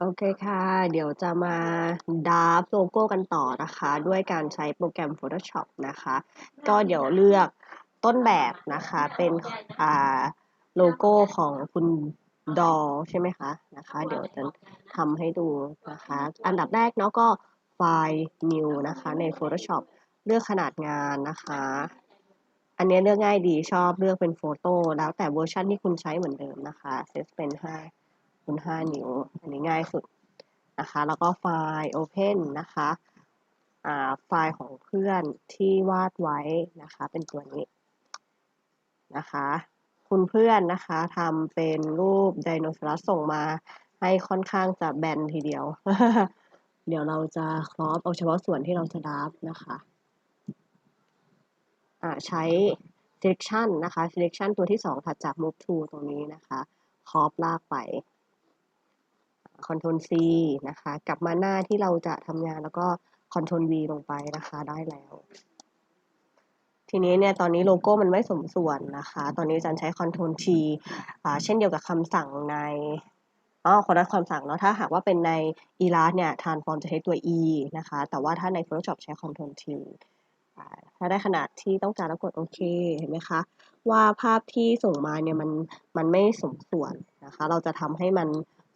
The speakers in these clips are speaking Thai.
โอเคค่ะ เดี๋ยวจะมาดราฟโลโก้กันต่อนะคะ ด้วยการใช้โปรแกรม Photoshop นะคะ ก็เดี๋ยวเลือกต้นแบบนะคะ เป็นอ่าโลโก้ของคุณดอใช่ไหมคะนะคะ เดี๋ยวจะทำให้ดูนะคะ อันดับแรกเนาะก็ไฟล์ new นะคะ ใน Photoshop เลือกขนาดงานนะคะ อันนี้เลือกง่ายดีชอบเลือกเป็นโฟโต้แล้วแต่เวอร์ชันที่คุณใช้เหมือนเดิมนะคะเซตเป็น5 คูณ5นิ้ว อันนี้ง่ายสุดนะคะ แล้วก็ไฟล์ Open นะคะไฟล์ของเพื่อนที่วาดไว้นะคะ เป็นตัวนี้นะคะ คุณเพื่อนนะคะทำเป็นรูปไดโนเสาร์ส่งมาให้ค่อนข้างจะแบนทีเดียว เดี๋ยวเราจะครอปเอาเฉพาะส่วนที่เราจะดับนะคะใช้ selection นะคะ selection ตัวที่ 2 ถัดจาก move to ตรงนี้นะคะครอปลากไป Ctrl C นะคะ กลับมาหน้าที่เราจะทำงานแล้วก็ Ctrl V ลงไปนะคะได้แล้ว ทีนี้เนี่ยตอนนี้โลโก้มันไม่สมส่วนนะคะ ตอนนี้จันใช้ Ctrl T เช่นเดียวกับคำสั่งในอ๋อคนละคำสั่งเนาะถ้าหากว่าเป็นใน Illustrator เนี่ย transform จะใช้ตัว E นะคะ แต่ว่าถ้าใน Photoshop ใช้ Ctrl T ถ้าได้ขนาดที่ต้องการแล้วกดโอเคเห็นไหมคะ ว่าภาพที่ส่งมาเนี่ยมันมันไม่สมส่วนนะคะ เราจะทำให้มัน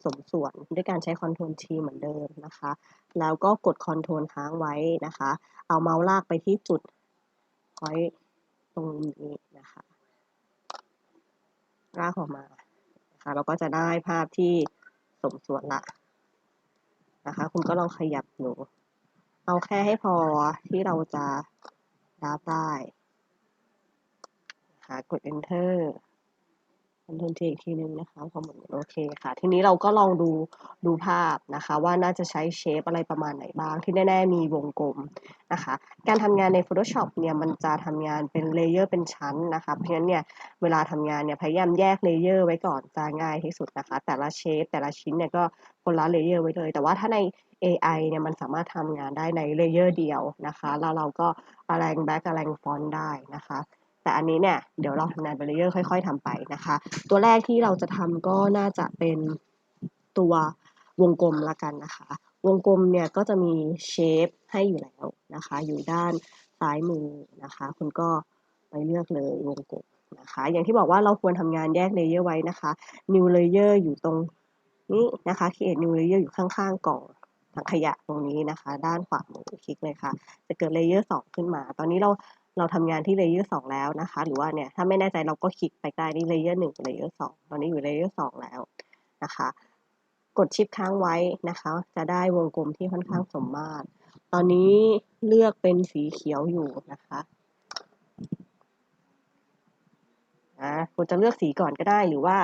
สมส่วนด้วยการใช้ Ctrl T เหมือนเดิมนะคะ แล้วก็กด Ctrl ค้างไว้นะคะ เอาเมาส์ลากไปที่จุดพอยตรงนี้นะคะลากออกมานะคะเราก็จะได้ภาพที่สมส่วนละนะคะ คุณก็ลองขยับดูเอาแค่ให้พอที่เราจะรับได้นะคะกด enter นทรลทีอีกทีนึงนะคะพอหมดโอเคค่ะ ทีนี้เราก็ลองดูดูภาพนะคะ ว่าน่าจะใช้เชฟอะไรประมาณไหนบ้าง ที่แน่ ๆ มีวงกลมนะคะ การทำงานใน Photoshop เนี่ยมันจะทำงานเป็นเลเยอร์เป็นชั้นนะคะเพราะฉะนั้นเนี่ยเวลาทำงานเนี่ยพยายามแยกเลเยอร์ไว้ก่อนจะง่ายที่สุดนะคะ แต่ละเชฟแต่ละชิ้นเนี่ยก็คนละเลเยอร์ไว้เลย แต่ว่าถ้าใน AI เนี่ยมันสามารถทำงานได้ในเลเยอร์เดียวนะคะ แล้วเราก็อะไรงแบ็กอะไรงฟอนต์ได้นะคะ แต่อันนี้เนี่ยเดี๋ยวเราทำงานไปเลเยอร์ค่อย ๆทำไปนะคะ ตัวแรกที่เราจะทำก็น่าจะเป็นตัววงกลมละกันนะคะ วงกลมเนี่ยก็จะมีเชฟให้อยู่แล้วนะคะ อยู่ด้านซ้ายมือนะคะ คุณก็ไปเลือกเลยวงกลมนะคะ อย่างที่บอกว่าเราควรทำงานแยกเลเยอร์ไว้นะคะ new layer อยู่ตรงนี้นะคะ create new layer อยู่ข้างๆกล่องถังขยะตรงนี้นะคะ ด้านขวามือคลิกเลยค่ะ จะเกิดเลเยอร์2ขึ้นมา ตอนนี้เรา เราทำงานที่เลเยอร์สองแล้วนะคะ หรือว่าเนี่ยถ้าไม่แน่ใจเราก็คลิกไปใกล้ที่เลเยอร์หนึ่งเลเยอร์สองตอนนี้อยู่เลเยอร์สองแล้วนะคะ กดชิปค้างไว้นะคะ จะได้วงกลมที่ค่อนข้างสมมาตร ตอนนี้เลือกเป็นสีเขียวอยู่นะคะอ่าคุณจะเลือกสีก่อนก็ได้หรือว่า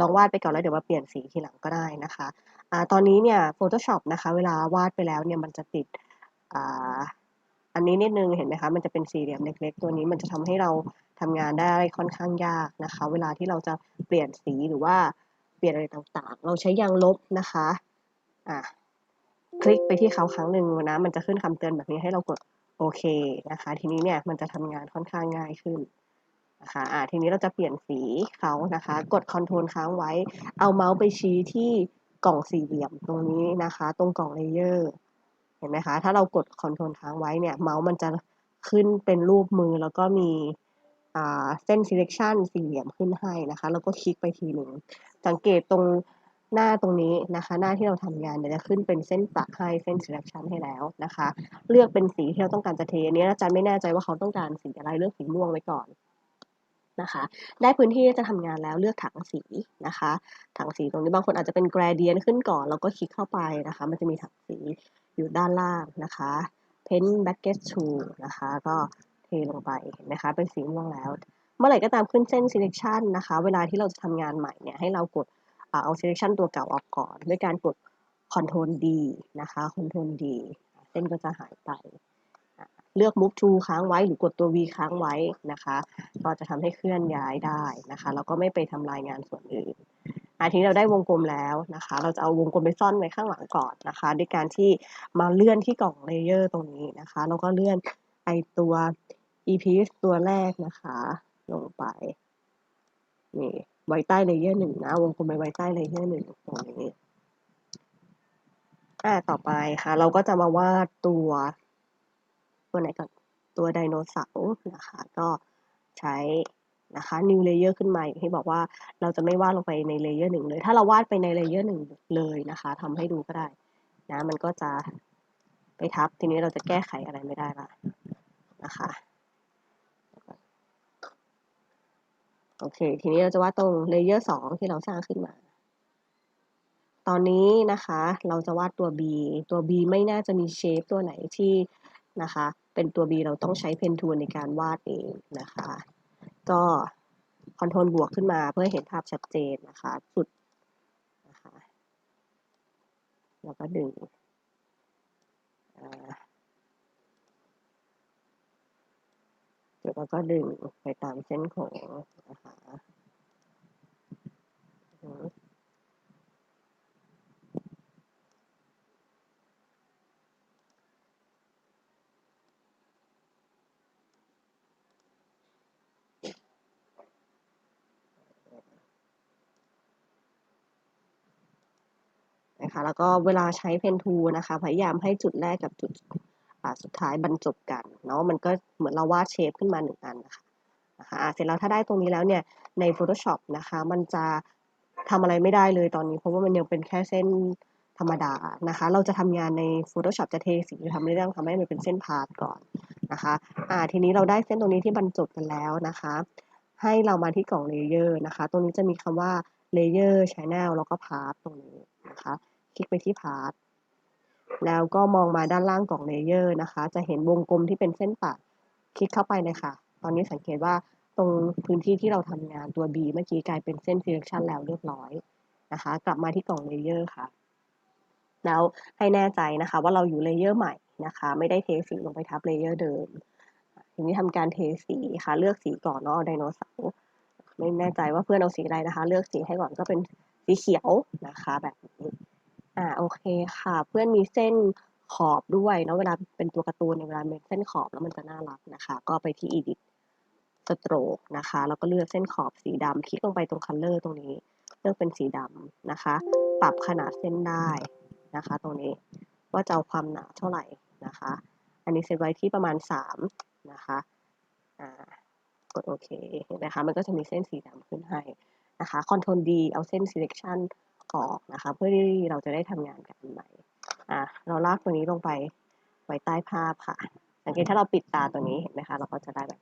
ลองวาดไปก่อนแล้วเดี๋ยวมาเปลี่ยนสีทีหลังก็ได้นะคะอ่าตอนนี้เนี่ย Photoshop นะคะ เวลาวาดไปแล้วเนี่ยมันจะติด อันนี้นิดนึงเห็นไหมคะมันจะเป็นสี่เหลี่ยมเล็ก ๆ ตัวนี้มันจะทำให้เราทำงานได้ค่อนข้างยากนะคะ เวลาที่เราจะเปลี่ยนสีหรือว่าเปลี่ยนอะไรต่างๆ เราใช้ยางลบนะคะอะคลิกไปที่เขาครั้งหนึ่งนะมันจะขึ้นคำเตือนแบบนี้ให้เรากดโอเคนะคะ ทีนี้เนี่ยมันจะทำงานค่อนข้างง่ายขึ้นนะคะอะทีนี้เราจะเปลี่ยนสีเขานะคะ กดคอนโทรลค้างไว้ เอาเมาส์ไปชี้ที่กล่องสี่เหลี่ยมตรงนี้นะคะ ตรงกล่องเลเยอร์ ห็นไหมคะ ถ้าเรากดคอนโทรลค้างไว้เนี่ยเมาส์มันจะขึ้นเป็นรูปมือแล้วก็มีเส้น selection สี่เหลี่ยมขึ้นให้นะคะ แล้วก็คลิกไปทีหนึ่ง สังเกตตรงหน้าตรงนี้นะคะ หน้าที่เราทำงานเนี่ยจะขึ้นเป็นเส้นประให้เส้น selection ให้แล้วนะคะ เลือกเป็นสีที่เราต้องการจะเทอันนี้อาจารย์ไม่แน่ใจว่าเขาต้องการสีอะไรเลือกสีม่วงไว้ก่อนนะคะ ได้พื้นที่จะทำงานแล้วเลือกถังสีนะคะ ถังสีตรงนี้บางคนอาจจะเป็น gradient ขึ้นก่อนแล้วก็คลิกเข้าไปนะคะ มันจะมีถังสี อยู่ด้านล่างนะคะ pen bucket tool นะคะ ก็เทลงไปเห็นไหมคะ เป็นสีม่วงแล้ว เมื่อไหร่ก็ตามขึ้นเส้น selection นะคะ เวลาที่เราจะทำงานใหม่เนี่ย ให้เรากดเอา selection ตัวเก่าออกก่อน ด้วยการกด control D นะคะ control D เส้นก็จะหายไป เลือก move to ค้างไว้หรือกดตัว V ค้างไว้นะคะ ก็จะทำให้เคลื่อนย้ายได้นะคะแล้วก็ไม่ไปทำลายงานส่วนอื่นอาทีนี้เราได้วงกลมแล้วนะคะ เราจะเอาวงกลมไปซ่อนไว้ข้างหลังก่อนนะคะ ด้วยการที่มาเลื่อนที่กล่องเลเยอร์ตรงนี้นะคะ แล้วก็เลื่อนไอตัว e p s ตัวแรกนะคะ ลงไปนี่ไว้ใต้เลเยอร์หนึ่งนะ วงกลมไปไว้ใต้เลเยอร์หนึ่งตรงนี้อ่าต่อไปค่ะ เราก็จะมาวาดตัว ตัวไหนก่อนตัวไดโนเสาร์นะคะ ก็ใช้นะคะ new layer ขึ้นมาอย่างที่บอกว่าเราจะไม่วาดลงไปในเลเยอร์หนึ่งเลย ถ้าเราวาดไปในเลเยอร์หนึ่งเลยนะคะทำให้ดูก็ได้นะมันก็จะไปทับ ทีนี้เราจะแก้ไขอะไรไม่ได้ละนะคะ โอเค ทีนี้เราจะวาดตรงเลเยอร์สองที่เราสร้างขึ้นมา ตอนนี้นะคะ เราจะวาดตัว B ตัว B ไม่น่าจะมีเชฟตัวไหนที่นะคะ เป็นตัว B เราต้องใช้เพนทูลในการวาดเองนะคะ ก็คอนโทรลบวกขึ้นมาเพื่อเห็นภาพชัดเจนนะคะสุดนะคะแล้วก็ดึงเดี๋ยวก็ดึงไปตามเส้นโค้งนะคะ แล้วก็เวลาใช้เพนทูนะคะ พยายามให้จุดแรกกับจุดสุดท้ายบรรจบกันเนาะมันก็เหมือนเราวาดเชฟขึ้นมาหนึ่งอันนะคะนะคะเสร็จแล้วถ้าได้ตรงนี้แล้วเนี่ยใน Photoshop นะคะ มันจะทำอะไรไม่ได้เลยตอนนี้ เพราะว่ามันยังเป็นแค่เส้นธรรมดานะคะ เราจะทำงานใน Photoshop จะเทสีทำเรื่องทำให้มันเป็นเส้นพาร์ทก่อนนะคะอ่าทีนี้เราได้เส้นตรงนี้ที่บรรจบกันแล้วนะคะ ให้เรามาที่กล่องเลเยอร์นะคะ ตรงนี้จะมีคำว่า layer channel แล้วก็พาร์ทตรงนี้นะคะ คลิกไปที่พาร์ทแล้วก็มองมาด้านล่างกล่องเลเยอร์นะคะ จะเห็นวงกลมที่เป็นเส้นปะคลิกเข้าไปเลยค่ะ ตอนนี้สังเกตว่าตรงพื้นที่ที่เราทำงานตัว B เมื่อกี้กลายเป็นเส้น selection แล้วเรียบร้อยนะคะ กลับมาที่กล่องเลเยอร์ค่ะ แล้วให้แน่ใจนะคะว่าเราอยู่เลเยอร์ใหม่นะคะ ไม่ได้เทสีลงไปทับเลเยอร์เดิม ทีนี้ทำการเทสีค่ะ เลือกสีก่อนเนาะไดโนเสาร์ไม่แน่ใจว่าเพื่อนเอาสีอะไรนะคะ เลือกสีให้ก่อนก็เป็นสีเขียวนะคะ แบบนี้ อ่าโอเคค่ะ เพื่อนมีเส้นขอบด้วยเนาะ เวลาเป็นตัวการ์ตูนเวลาเป็นเส้นขอบแล้วมันจะน่ารักนะคะ ก็ไปที่ edit stroke นะคะ แล้วก็เลือกเส้นขอบสีดำ คลิกลงไปตรง color ตรงนี้ เลือกเป็นสีดำนะคะ ปรับขนาดเส้นได้นะคะตรงนี้ ว่าจะเอาความหนาเท่าไหร่นะคะ อันนี้เซตไว้ที่ประมาณ 3 นะคะ อ่า กดโอเค เห็นไหมคะ มันก็จะมีเส้นสีดำขึ้นให้นะคะ Ctrl D เอาเส้น selection ออกนะคะเพื่อที่เราจะได้ทำงานกันใหม่อะเราลากตัวนี้ลงไปไว้ใต้ภาพค่ะสังเกตถ้าเราปิดตาตัวนี้เห็นไหมคะเราก็จะได้แบบ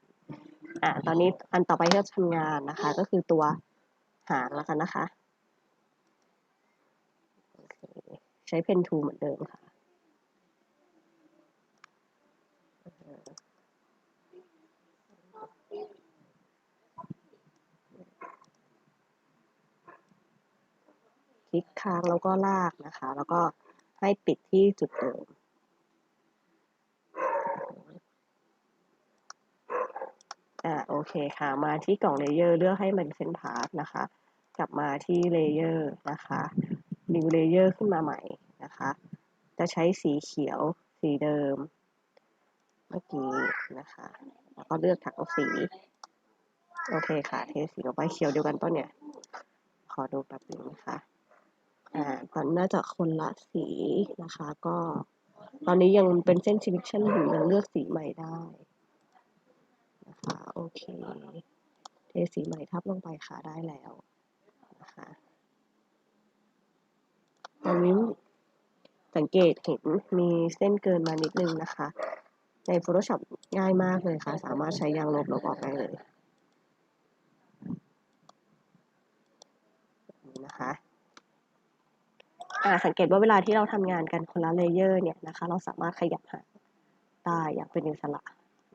อะตอนนี้อันต่อไปที่เราทำงานนะคะ ก็คือตัวหางแล้วกันนะคะใช้เพนทูเหมือนเดิมค่ะค ลิกค้างแล้วก็ลากนะคะ แล้วก็ให้ปิดที่จุดเดิมอ่าโอเคค่ะ มาที่กล่องเลเยอร์เลือกให้มันเป็นพาร์ทนะคะ กลับมาที่เลเยอร์นะคะ new layer ขึ้นมาใหม่นะคะ จะใช้สีเขียวสีเดิม เมื่อกี้นะคะ แล้วก็เลือกถังสี โอเคค่ะ เทสีลงไปเขียวเดียวกันต้นเนี่ย ขอดูแป๊บนึงนะคะ อ่ามันน่าจะคนละสีนะคะ ก็ ตอนนี้ยังเป็นเส้น selection อยู่ยังเลือกสีใหม่ได้นะคะโอเคเทสีใหม่ทับลงไปค่ะได้แล้วนะคะตอนนี้สังเกตเห็นมีเส้นเกินมานิดนึงนะคะ ใน Photoshop ง่ายมากเลยค่ะ สามารถใช้ยางลบลบออกได้เลยนะคะ สังเกตว่าเวลาที่เราทำงานกันคนละเลเยอร์เนี่ยนะคะ เราสามารถขยับหางได้อย่างเป็นอิสระ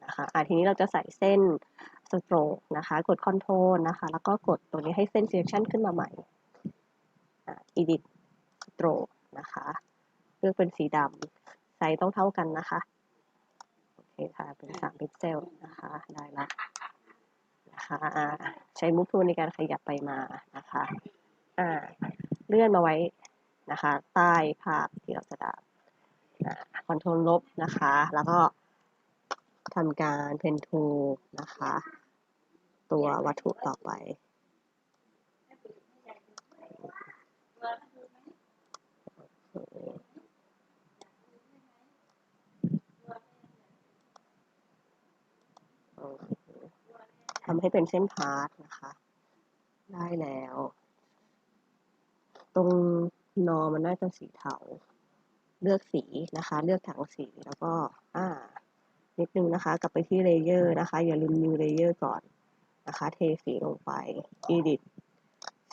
นะคะอ่าทีนี้เราจะใส่เส้นสโตรกนะคะ กด Ctrl นะคะ แล้วก็กดตรงนี้ให้เส้น selection ขึ้นมาใหม่ edit stroke นะคะ เลือกเป็นสีดำไซส์ต้องเท่ากันนะคะ โอเคค่ะ เป็น3พิกเซลนะคะ ได้ละนะคะใช้ move tool ในการขยับไปมานะคะอ่าเลื่อนมาไว้ นะคะ ใต้ภาพที่เราจะดับคอนโทรลลบนะคะ แล้วก็ทำการเพนทูนะคะ ตัววัตถุต่อไปทำให้เป็นเส้นพาร์ทนะคะ ได้แล้ว ตรง นอมันน่าจะสีเทา เลือกสีนะคะ เลือกถังสีแล้วก็อ่านิดนึงนะคะ กลับไปที่เลเยอร์นะคะ อย่าลืม new layer ก่อนนะคะ เทสีลงไป edit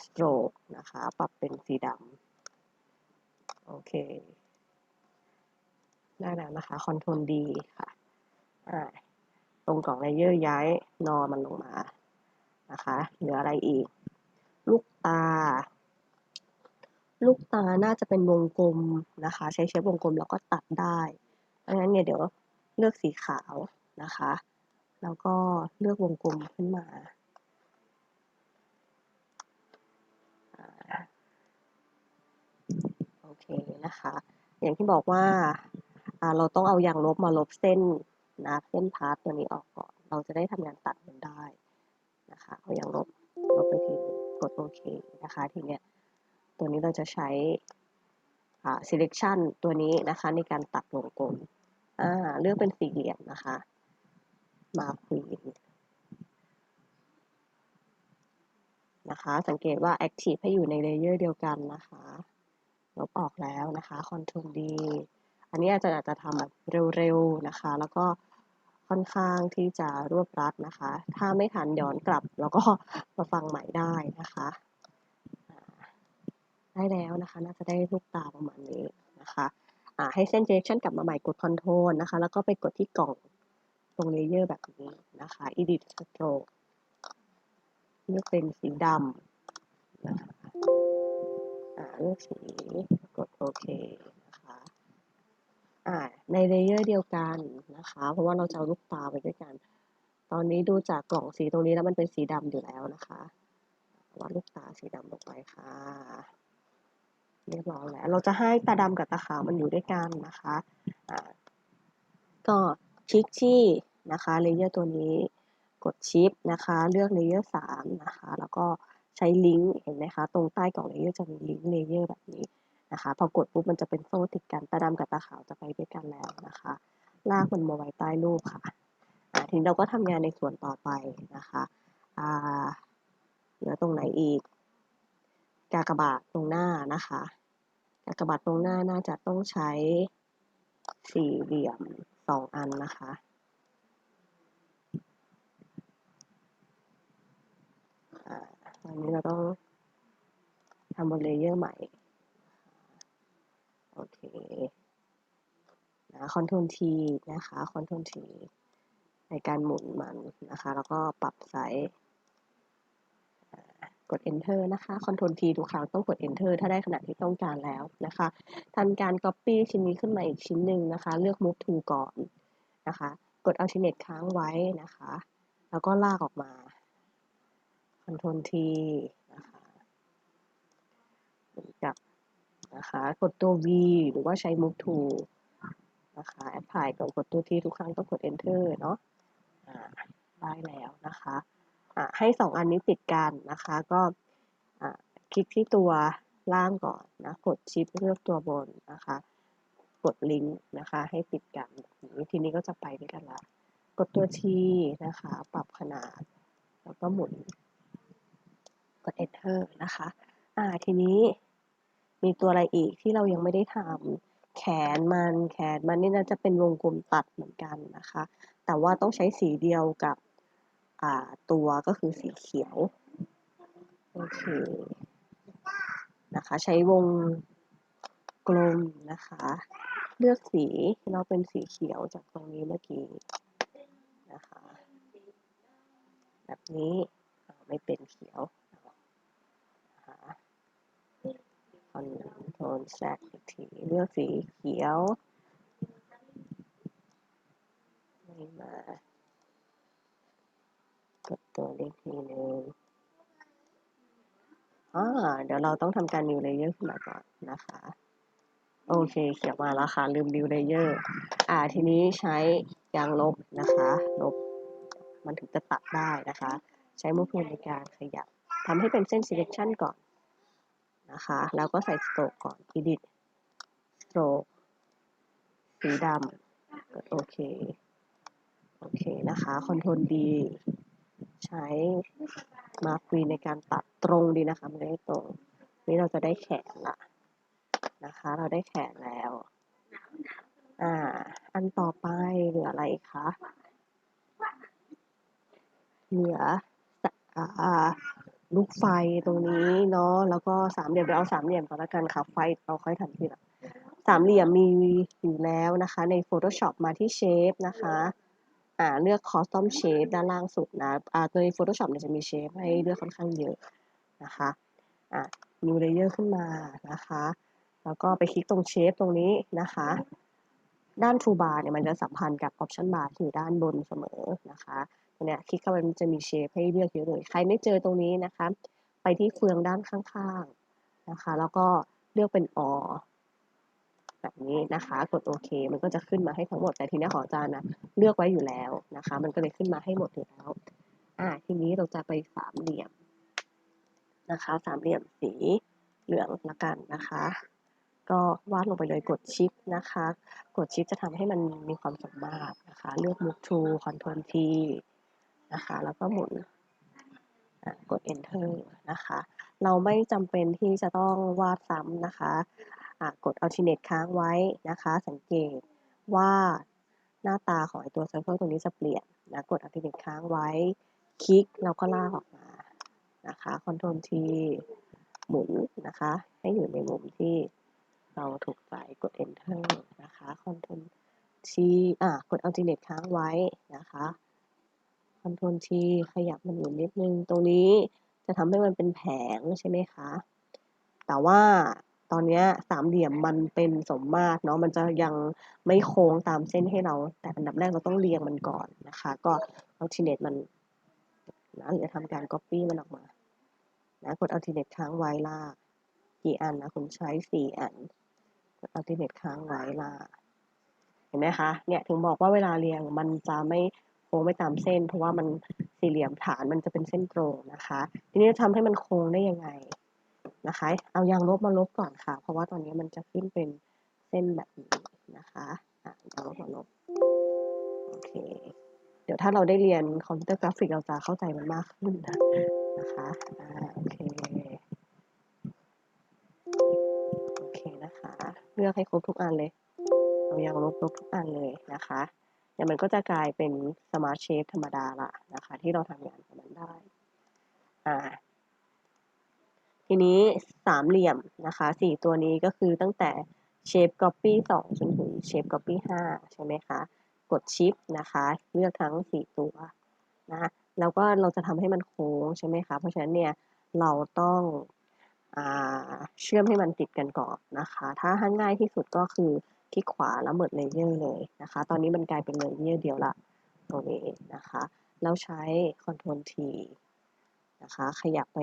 stroke นะคะ ปรับเป็นสีดำโอเคได้แล้วนะคะ Ctrl D ค่ะอ่าตรงกล่องเลเยอร์ย้ายนอมันลงมานะคะ เหลืออะไรอีก ลูกตา ลูกตาน่าจะเป็นวงกลมนะคะ ใช้เชฟวงกลมแล้วก็ตัดได้ดังนั้นเนี่ยเดี๋ยวเลือกสีขาวนะคะ แล้วก็เลือกวงกลมขึ้นมา โอเคนะคะ อย่างที่บอกว่าเราต้องเอายางลบมาลบเส้นนะเส้นพาร์ทตัวนี้ออกก่อน เราจะได้ทำงานตัดมันได้นะคะ เอายางลบลบไปทีกดโอเคนะคะทีเนี้ย ตัวนี้เราจะใช้ selection ตัวนี้นะคะในการตัดวงกลมเลือกเป็นสี่เหลี่ยมนะคะ มาควีนนะคะ สังเกตว่า active ให้อยู่ในเลเยอร์เดียวกันนะคะลบออกแล้วนะคะ control D อันนี้อาจารย์อาจจะทำแบบเร็วๆนะคะ แล้วก็ค่อนข้างที่จะรวบรัดนะคะ ถ้าไม่ทันย้อนกลับ แล้วก็มาฟังใหม่ได้นะคะ ได้แล้วนะคะ น่าจะได้ลูกตาประมาณนี้นะคะให้เส้น direction กลับมาใหม่กด Ctrl นะคะ แล้วก็ไปกดที่กล่องตรงเลเยอร์แบบนี้นะคะ Edit Stroke เลือกเป็นสีดำนะคะเลือกสีกดโอเคนะคะในเลเยอร์เดียวกันนะคะ เพราะว่าเราจะเอาลูกตาไปด้วยกัน ตอนนี้ดูจากกล่องสีตรงนี้แล้วมันเป็นสีดำอยู่แล้วนะคะวาดลูกตาสีดำลงไปค่ะ เรียบร้อยแล้ว เราจะให้ตาดำกับตาขาวมันอยู่ด้วยกันนะคะก็คลิกที่นะคะเลเยอร์ตัวนี้กดชิปนะคะเลือกเลเยอร์สามนะคะแล้วก็ใช้ลิงก์เห็นไหมคะ ตรงใต้กล่องเลเยอร์จะมีลิงก์เลเยอร์แบบนี้นะคะพอกดปุ๊บมันจะเป็นโซ่ติดกันตาดำกับตาขาวจะไปด้วยกันแล้วนะคะ ลากมันมาไว้ใต้รูปค่ะทีนี้เราก็ทำงานในส่วนต่อไปนะคะเหลือตรงไหนอีก กากบาทตรงหน้านะคะกากบาทตรงหน้าน่าจะต้องใช้สี่เหลี่ยมสองอันนะคะ อันนี้เราต้องทำบนเลเยอร์ใหม่ โอเคนะคอนโทรลทีนะคะคอนโทรลทีในการหมุนมันนะคะ แล้วก็ปรับไซส์ กด enter นะคะ control T ทุกครั้งต้องกด enter ถ้าได้ขนาดที่ต้องการแล้วนะคะทำการ copy ชิ้นนี้ขึ้นมาอีกชิ้นหนึ่งนะคะ เลือก move to ก่อนนะคะ กด alternate ค้างไว้นะคะ แล้วก็ลากออกมา control T นะคะกับนะคะกดตัว V หรือว่าใช้ move to นะคะ apply ก่อนกดตัว T ทุกครั้งต้องกด enter เนาะได้แล้วนะคะ ให้สองอันนี้ติดกันนะคะ ก็คลิกที่ตัวล่างก่อนนะกดชิปเลือกตัวบนนะคะ กดลิงก์นะคะ ให้ติดกันนี้ทีนี้ก็จะไปด้วยกันละกดตัวทีนะคะ ปรับขนาด แล้วก็หมุนกด enter นะคะอ่าทีนี้มีตัวอะไรอีกที่เรายังไม่ได้ทำแขนมันแขนมันนี่น่าจะเป็นวงกลมตัดเหมือนกันนะคะ แต่ว่าต้องใช้สีเดียวกับ ตัวก็คือสีเขียว โอเค นะคะ ใช้วงกลมนะคะ เลือกสีเราเป็นสีเขียวจากตรงนี้เมื่อกี้นะคะ แบบนี้ไม่เป็นเขียวคอนโทรลแซกอีกที เลือกสีเขียว ไม่มา กดตัวเลขทีนึงอ่าเดี๋ยวเราต้องทำการ new layer ขึ้นมาก่อนนะคะ โอเคเขียนมาแล้วค่ะ ลืม new layer อ่าทีนี้ใช้ยางลบนะคะ ลบ มันถึงจะตัดได้นะคะ ใช้มือพูนในการขยับทำให้เป็นเส้น selection ก่อนนะคะ แล้วก็ใส่ stroke ก่อน edit stroke สีดำกดโอเค โอเคนะคะ Ctrl D ใช้มาร์ควีในการตัดตรงดีนะคะไม่ได้ตรง นี่เราจะได้แขนละนะคะ เราได้แขนแล้ว อ่า อันต่อไปเหลืออะไรคะเหลืออ่าลูกไฟตรงนี้เนาะแล้วก็สามเหลี่ยมเดี๋ยวเอาสามเหลี่ยมก่อนละกันค่ะไฟเราค่อยทำทีหลังสามเหลี่ยมมีอยู่แล้วนะคะ ใน Photoshop มาที่ Shape นะคะ อ่าเลือก Custom Shape ด้านล่างสุดนะอ่าตัวใน Photoshop เนี่ยจะมี Shape ให้เลือกค่อนข้างเยอะนะคะอ่า New Layer ขึ้นมานะคะ แล้วก็ไปคลิกตรง Shape ตรงนี้นะคะ ด้าน Toolbar เนี่ยมันจะสัมพันธ์กับ Option Bar ที่อยู่ด้านบนเสมอนะคะเนี่ยคลิกเข้าไปมันจะมีเชฟให้เลือกเยอะเลยใครไม่เจอตรงนี้นะคะ ไปที่เฟืองด้านข้างๆนะคะ แล้วก็เลือกเป็นอ แบบนี้นะคะ กดโอเค มันก็จะขึ้นมาให้ทั้งหมด แต่ทีนี้ของอาจารย์นะเลือกไว้อยู่แล้วนะคะ มันก็เลยขึ้นมาให้หมดแล้วอ่าทีนี้เราจะไปสามเหลี่ยมนะคะ สามเหลี่ยมสีเหลืองละกันนะคะ ก็วาดลงไปเลยกดชิปนะคะ กดชิปจะทำให้มันมีความสมมาตรนะคะ เลือก move to control T นะคะ แล้วก็หมุนกด enter นะคะ เราไม่จำเป็นที่จะต้องวาดซ้ำนะคะ กด alternate ค้างไว้นะคะ สังเกตว่าหน้าตาของไอตัว circle ตรงนี้จะเปลี่ยนนะกด alternate ค้างไว้ คลิกแล้วก็ลากออกมานะคะ control T หมุนนะคะ ให้อยู่ในมุมที่เราถูกใจกด enter นะคะ control T อะกด alternate ค้างไว้นะคะคอนโทรลทีขยับมันอยู่นิดนึง ตรงนี้จะทำให้มันเป็นแผงใช่ไหมคะ แต่ว่า ตอนนี้สามเหลี่ยมมันเป็นสมมาตรเนาะมันจะยังไม่โค้งตามเส้นให้เรา แต่อันดับแรกเราต้องเรียงมันก่อนนะคะ ก็เอาทีเน็ตมันนะหรือทำการ Copy มันออกมานะกดเอาทีเน็ตค้างไว้ล่ากี่อันนะคุณใช้สี่อันกดเอาทีเน็ตค้างไว้ล่าเห็นไหมคะเนี่ยถึงบอกว่าเวลาเรียงมันจะไม่โค้งไปตามเส้น เพราะว่ามันสี่เหลี่ยมฐานมันจะเป็นเส้นตรงนะคะ ทีนี้ทำให้มันโค้งได้ยังไง นะคะ เอายางลบมาลบก่อนค่ะ เพราะว่าตอนนี้มันจะขึ้นเป็นเส้นแบบนี้นะคะอ่ยางลบมาลบ โอเค เดี๋ยวถ้าเราได้เรียนคอมพิวเตอร์กราฟิกเราจะเข้าใจมันมากขึ้นนะนะคะอ่าโอเค โอเคนะคะ เลือกให้ครบทุกอันเลย เอายางลบลบทุกอันเลยนะคะเดี๋ยมันก็จะกลายเป็น Smart Shape ธรรมดาละนะคะ ที่เราทำงานกับมันได้ อ่า ทีนี้สามเหลี่ยมนะคะสี่ตัวนี้ก็คือตั้งแต่ Shape Copy 2 จนถึง Shape Copy 5 ใช่ไหมคะ กด Shift นะคะ เลือกทั้ง 4 ตัวนะแล้วก็เราจะทำให้มันโค้งใช่ไหมคะ เพราะฉะนั้นเนี่ยเราต้องเชื่อมให้มันติดกันก่อนนะคะ ถ้าง่ายที่สุดก็คือคลิกขวาแล้วเมิดเลเยอร์เลยนะคะ ตอนนี้มันกลายเป็นเลเยอร์เดียวละตรงนี้นะคะ แล้วใช้ Ctrl T นะคะ ขยับไป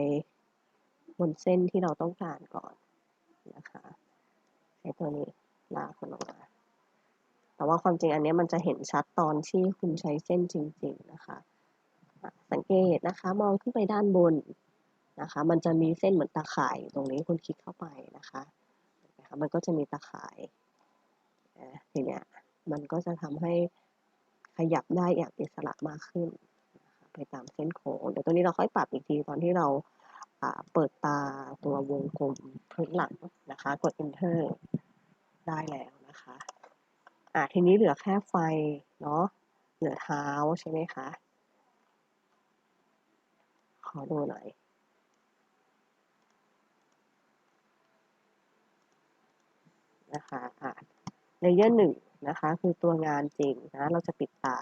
นเส้นที่เราต้องการก่อนนะคะใช้ตัวนี้ลากมันลงมาแต่ว่าความจริงอันนี้มันจะเห็นชัดตอนที่คุณใช้เส้นจริง ๆ นะคะ สังเกตนะคะมองขึ้นไปด้านบนนะคะ มันจะมีเส้นเหมือนตาข่ายตรงนี้คุณคลิกเข้าไปนะคะนะคะมันก็จะมีตาข่ายทีเนี้ยมันก็จะทำให้ขยับได้อย่างอิสระมากขึ้น ไปตามเส้นโค้งเดี๋ยวตัวนี้เราค่อยปรับอีกทีตอนที่เรา เปิดตาตัววงกลมพื้นหลังนะคะ กด enter ได้แล้วนะคะอ่าทีนี้เหลือแค่ไฟเนาะเหลือเท้าใช่ไหมคะ ขอดูหน่อยนะคะอ่าเลเยอร์หนึ่งนะคะ คือตัวงานจริงนะเราจะปิดตา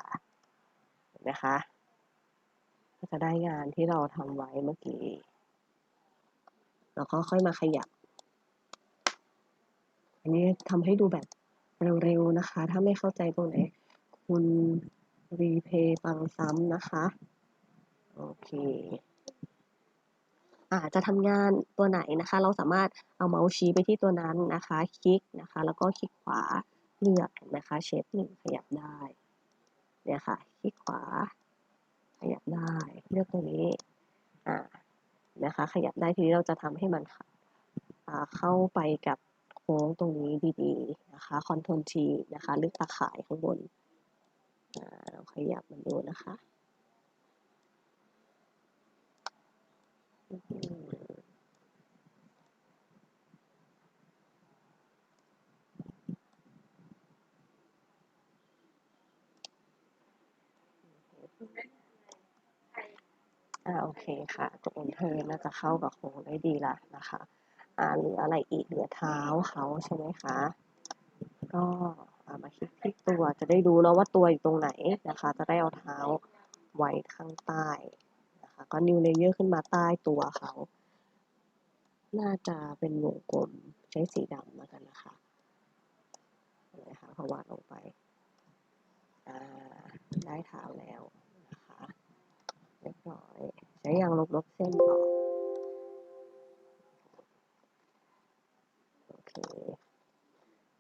เห็นไหมคะก็จะได้งานที่เราทำไว้เมื่อกี้ แล้วก็ค่อยมาขยับ อันนี้ทำให้ดูแบบเร็วๆนะคะ ถ้าไม่เข้าใจตรงไหน คุณรีเพย์ฟังซ้ำนะคะ โอเคอาจจะทำงานตัวไหนนะคะ เราสามารถเอาเมาส์ชี้ไปที่ตัวนั้นนะคะ คลิกนะคะ แล้วก็คลิกขวาเลือกนะคะเชฟหนึ่งขยับได้เนี่ยค่ะ คลิกขวา ขยับได้ เลือกตรงนี้อ่า นะคะ ขยับได้ทีนี้เราจะทำให้มันเข้าไปกับโค้งตรงนี้ดีๆนะคะคอนโทรลทีนะคะลึกตาข่ายข้างบนเราขยับมันดูนะคะ อ่าโอเคค่ะกด enter น่าจะเข้ากับโครงได้ดีละนะคะอ่าเหลืออะไรอีกเหลือเท้าเขาใช่ไหมคะก็มาคลิกที่ตัวจะได้ดูแล้วว่าตัวอยู่ตรงไหนนะคะ จะได้เอาเท้าไว้ข้างใต้นะคะก็ new layer ขึ้นมาใต้ตัวเขา น่าจะเป็นวงกลมใช้สีดำแล้วกันนะคะนะคะพอวาดลงไปได้เท้าแล้ว เรียบร้อยใช้ยางลบๆเส้นต่อโอเค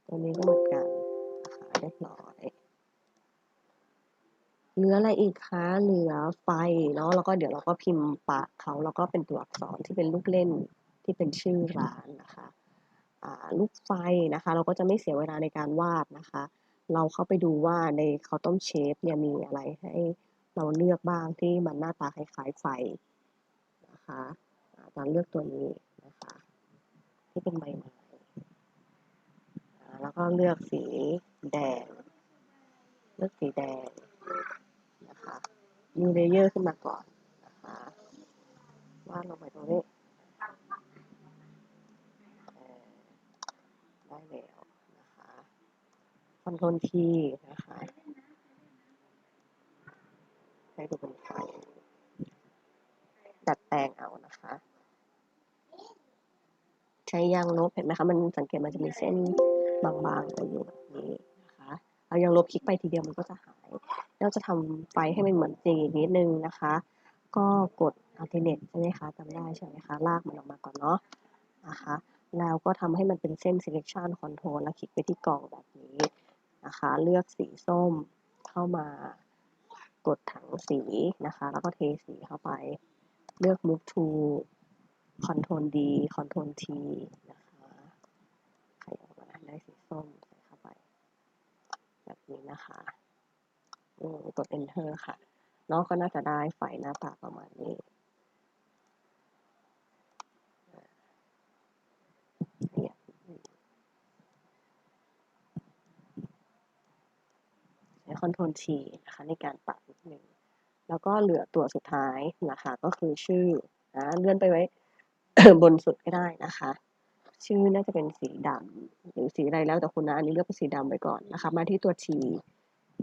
ตัวนี้ก็เหมือนกันนะคะเรียบร้อยเหลืออะไรอีกคะเหลือไฟเนาะแล้วก็เดี๋ยวเราก็พิมพ์ปากเขาแล้วก็เป็นตัวอักษรที่เป็นลูกเล่นที่เป็นชื่อร้านนะคะลูกไฟนะคะ เราก็จะไม่เสียเวลาในการวาดนะคะ เราเข้าไปดูว่าในเคาต้มเชฟเนี่ยมีอะไรให้ เราเลือกบ้างที่มันหน้าตาคล้ายๆไฟนะคะอาจารย์เลือกตัวนี้นะคะที่เป็นใบไม้แล้วก็เลือกสีแดง เลือกสีแดงนะคะมีเลเยอร์ขึ้นมาก่อนนะคะวาดลงไปตรงนี้ได้แล้วนะคะคอนโทรลทีนะคะ ให้ดูเป็นไฟดัดแปลงเอานะคะ ใช้ยางลบเห็นไหมคะ มันสังเกตมันจะมีเส้นบางๆอยู่แบบนี้นะคะเอายางลบคลิกไปทีเดียวมันก็จะหายเราจะทำไฟให้มันเหมือนจริงอีนิดนึงนะคะ ก็กด alternate ใช่ไหมคะจำได้ใช่ไหมคะลากมันออกมาก่อนเนาะนะคะแล้วก็ทำให้มันเป็นเส้น selection control แล้วคลิกไปที่กล่องแบบนี้นะคะ เลือกสีส้มเข้ามา กดถังสีนะคะ แล้วก็เทสีเข้าไป เลือก move to control D control T นะคะขยับมาได้สีส้มใส่เข้าไป แบบนี้นะคะกด enter ค่ะ น้องก็น่าจะได้ไฟหน้าตาประมาณนี้คอนโทรล T นะคะในการปัด แล้วก็เหลือตัวสุดท้ายนะคะก็คือชื่อนะเลื่อนไปไว้บนสุดก็ได้นะคะ ชื่อน่าจะเป็นสีดำหรือสีอะไรแล้วแต่คุณนะอันนี้เลือกเป็นสีดำไปก่อนนะคะ มาที่ตัว T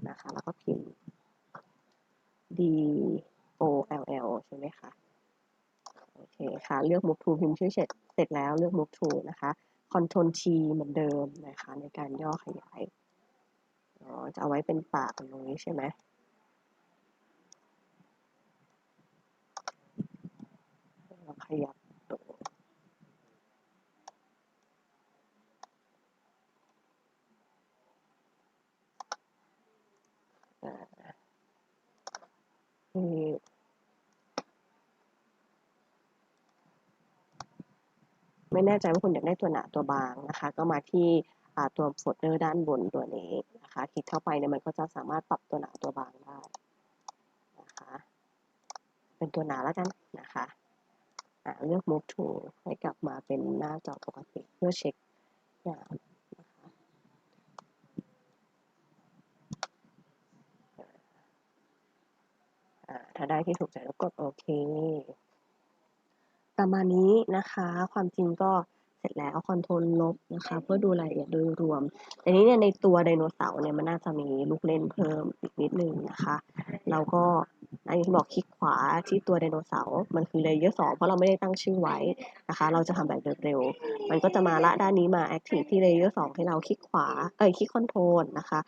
นะคะ แล้วก็พิมพ์ D O L L ใช่ไหมคะโอเคค่ะ เลือก move to พิมพ์ชื่อเสร็จเสร็จแล้วเลือก move to นะคะ control T เหมือนเดิมนะคะ ในการย่อขยายอ๋อจะเอาไว้เป็นปากตรงนี้ใช่ไหม ขยับไม่แน่ใจว่าคุณอยากได้ตัวหนาตัวบางนะคะ ก็มาที่ตัวโฟลเดอร์ด้านบนตัวนี้นะคะ คลิกเข้าไปเนี่ยมันก็จะสามารถปรับตัวหนาตัวบางได้นะคะ เป็นตัวหนาแล้วกันนะคะ เลือก move to ให้กลับมาเป็นหน้าจอปกติเพื่อเช็คงานนะคะถ้าได้ที่ถูกใจแล้วกดโอเค ประมาณนี้นะคะ ความจริงก็ เสร็จแล้วคอนโทรลลบนะคะ เพื่อดูรายละเอียดโดยรวมแต่นี้เนี่ยในตัวไดโนเสาร์เนี่ยมันน่าจะมีลูกเล่นเพิ่มอีกนิดนึงนะคะเราก็อันนี้บอกคลิกขวาที่ตัวไดโนเสาร์มันคือเลเยอร์สองเพราะเราไม่ได้ตั้งชื่อไว้นะคะ เราจะทำแบบเร็วๆมันก็จะมาละด้านนี้มา active ที่เลเยอร์สองให้เราคลิกขวาเอ้ยคลิกคอนโทรลนะคะ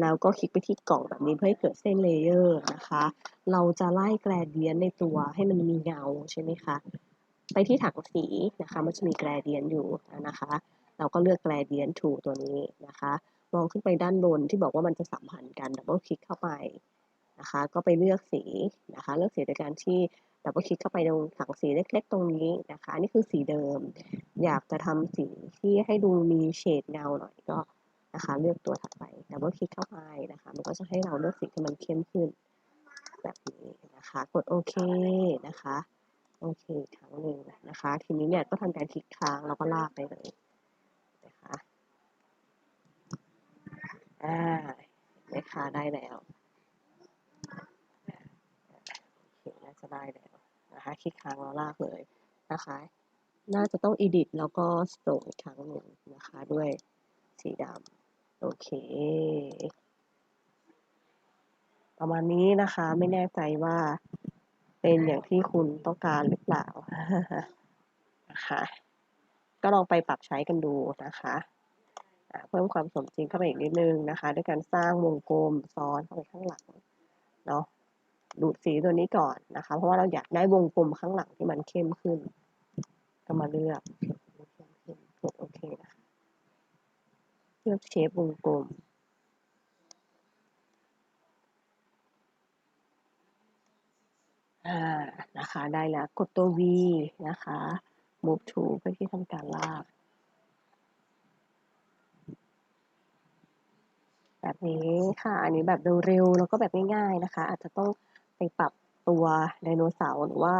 แล้วก็คลิกไปที่กล่องแบบนี้เพื่อให้เกิดเส้นเลเยอร์นะคะ เราจะไล่แกรเดียนในตัวให้มันมีเงาใช่ไหมคะ ไปที่ถังสีนะคะมันจะมีแกรเดียนอยู่นะคะ เราก็เลือกแกรเดียนทูตัวนี้นะคะมองขึ้นไปด้านบนที่บอกว่ามันจะสัมพันธ์กันดับเบิลคลิกเข้าไปนะคะก็ไปเลือกสีนะคะ เลือกสีโดยการที่ดับเบิลคลิกเข้าไปตรงถังสีเล็ก ๆ ตรงนี้นะคะนี่คือสีเดิม อยากจะทำสีที่ให้ดูมีเฉดเงาหน่อยก็นะคะ เลือกตัวถัดไปดับเบิลคลิกเข้าไปนะคะ มันก็จะให้เราเลือกสีที่มันเข้มขึ้น แบบนี้นะคะ กดโอเคนะคะ โอเคครั้งหนึ่งนะคะ ทีนี้เนี่ยก็ทำการคลิกค้างแล้วก็ลากไปเลยนะคะอ่านไหมคะได้แล้วโอเคน่าจะได้แล้วนะคะคลิกค้างแล้วลากเลยนะคะ น่าจะต้อง edit แล้วก็ส่งอีกครั้งหนึ่งนะคะด้วยสีดำโอเคประมาณนี้นะคะไม่แน่ใจว่า เป็นอย่างที่คุณต้องการหรือเปล่านะคะก็ลองไปปรับใช้กันดูนะคะอ่าเพิ่มความสมจริงเข้าไปอีกนิดนึงนะคะ ด้วยการสร้างวงกลมซ้อนเข้าไปข้างหลังเนาะดูดสีตัวนี้ก่อนนะคะ เพราะว่าเราอยากได้วงกลมข้างหลังที่มันเข้มขึ้น ก็มาเลือกเข้มขึ้นกดโอเคนะคะเลือกเชฟวงกลม อ่านะคะได้แล้วกดตัว V นะคะ move to เพื่อที่ทำการลาก แบบนี้ค่ะ อันนี้แบบเร็วๆแล้วก็แบบง่ายๆนะคะ อาจจะต้องไปปรับตัวไดโนเสาร์หรือว่า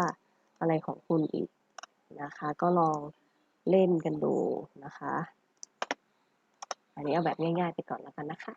อะไรของคุณอีกนะคะ ก็ลองเล่นกันดูนะคะ อันนี้เอาแบบง่ายๆไปก่อนแล้วกันนะคะ